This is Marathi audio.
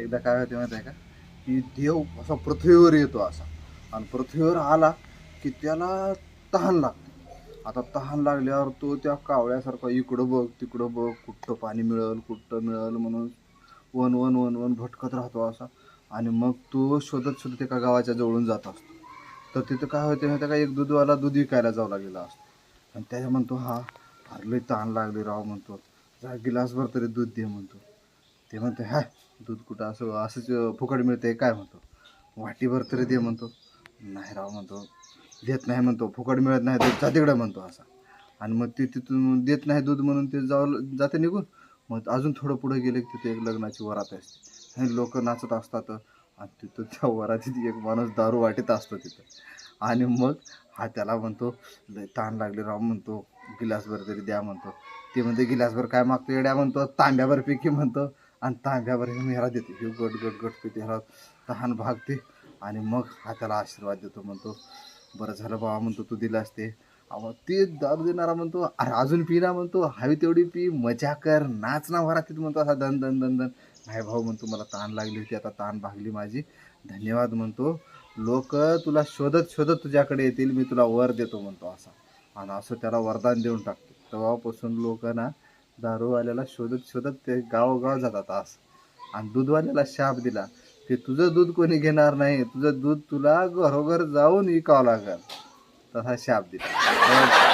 एकदा काय होते माहिती आहे का? की देव असा पृथ्वीवर येतो असा. आणि पृथ्वीवर आला की त्याला तहान लागते. आता तहान लागल्यावर तो त्या कावळ्यासारखा इकडं बघ तिकडं बघ कुठं पाणी मिळेल कुठं मिळेल म्हणून वन वन वन वन भटकत राहतो असा. आणि मग तो शोधत शोधत एका गावाच्या जवळून जात असतो. तर तिथं काय होते माहिती आहे का? एक दूधवाला दूध विकायला जावं लागलेला असतो. आणि त्याच्या म्हणतो हा फार लई तहान लागली राव म्हणतो. जा गिलासभर तरी दूध दे म्हणतो. ते म्हणते हाय दूध कुठं असं असंच फुकट मिळते काय म्हणतो? वाटीभर तरी दे म्हणतो. नाही राव म्हणतो. देत नाही म्हणतो. फुकट मिळत नाही दूध जा तिकडं म्हणतो असा. आणि मग ते तिथून देत नाही दूध म्हणून ते जाऊ जाते निघून. मग अजून थोडं पुढे गेले की तिथे एक लग्नाची वरात असते. हे लोक नाचत असतात आणि तिथं त्या वरातीत एक माणूस दारू वाटीत असतो तिथं. आणि मग हा त्याला म्हणतो ताण लागले राव म्हणतो. गिलासभर तरी द्या म्हणतो. ते म्हणते गिलासभर काय मागतो येड्या म्हणतो. तांब्याभर पिकी म्हणतो. आणि तांब्याभर हे ह्याला देते. हे गट गट गट पिते. ह्याला तहान भागते. आणि मग हा त्याला आशीर्वाद देतो म्हणतो. बरं झालं बाबा म्हणतो तू दिलं असते. अहो ते दारू देणारा म्हणतो अरे अजून पी ना म्हणतो. हवी तेवढी पी मजा कर. नाच ना तिथं म्हणतो असा दन दन दन दन नाही भाऊ म्हणतो मला ताण लागली होती. आता ताण भागली माझी. धन्यवाद म्हणतो. लोक तुला शोधत शोधत तुझ्याकडे येतील. मी तुला वर देतो म्हणतो असा. आणि असं त्याला वरदान देऊन टाकतो. तेव्हापासून लोक ना दारूवाल्याला शोधत शोधत ते गावोगाव जातात आस आणि दूधवाल्याला शाप दिला ते तुझं दूध कोणी घेणार नाही तुझं दूध तुला घरोघर जाऊन विकावं लागेल. तसा शाप दिला.